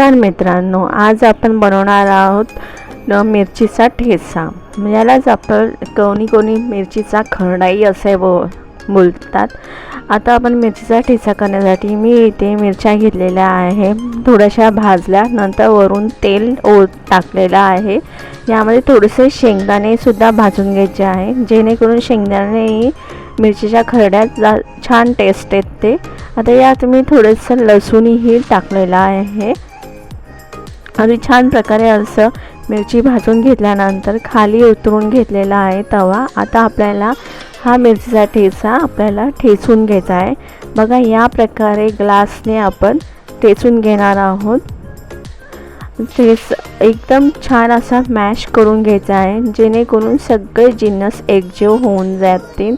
नमस्कार मित्रांनो आज आपण बनवणार आहोत मिरचीचा ठेचा. यालाच आपण कोणी कोणी मिरचीचा खरडाई असे बो बोलतात. आता आपण मिरचीचा ठेचा करण्यासाठी मी इथे मिरच्या घेतलेल्या आहे. थोड्याशा भाजल्या नंतर वरून तेल ओ टाकलेलं आहे. यामध्ये थोडेसे शेंगदाणेसुद्धा भाजून घ्यायचे आहे. जेणेकरून शेंगदाणे मिरचीच्या खरड्यात जा छान टेस्ट येते. आता यात मी थोडंसं लसूणही टाकलेलं आहे. आणि छान प्रकारे असं मिरची भाजून घेतल्यानंतर खाली उतरून घेतलेला आहे तवा. आता आपल्याला हा मिरचीचा ठेचा आपल्याला ठेचून घ्यायचा आहे. बघा या प्रकारे ग्लासने आपण ठेचून घेणार आहोत. ठेच एकदम छान असा मॅश करून घ्यायचा आहे जेणेकरून सगळे जिन्नस एकजीव होऊन जातील.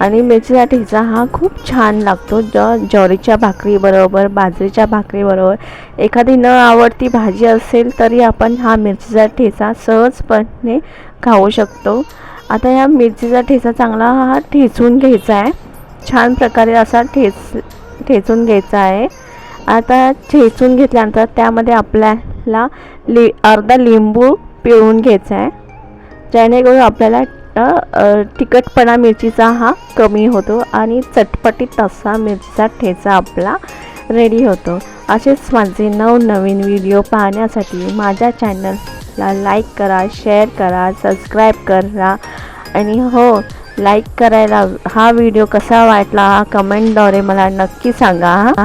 आणि मिरचीचा ठेचा हा खूप छान लागतो. ज ज्वारीच्या भाकरीबरोबर बाजरीच्या भाकरीबरोबर एखादी न आवडती भाजी असेल तरी आपण हा मिरचीचा ठेचा सहजपणे खाऊ शकतो. आता या मिरचीचा ठेचा चांगला हा ठेचून घ्यायचा आहे. छान प्रकारे असा ठेच ठेचून घ्यायचा आहे. आता ठेचून घेतल्यानंतर त्यामध्ये आपल्याला लि अर्धा लिंबू पिळून घ्यायचा आहे. जेणेकरून आपल्याला तिखटपणा मिरचीचा हा कमी होतो आणि चटपटीत तसा मिरचीचा ठेचा आपला रेडी होतो. असेच माझे नवनवीन व्हिडिओ पाहण्यासाठी माझ्या चॅनलला लाईक करा शेअर करा सबस्क्राईब करा. आणि हो लाईक करायला हा व्हिडिओ कसा वाटला हा कमेंटद्वारे मला नक्की सांगा. हा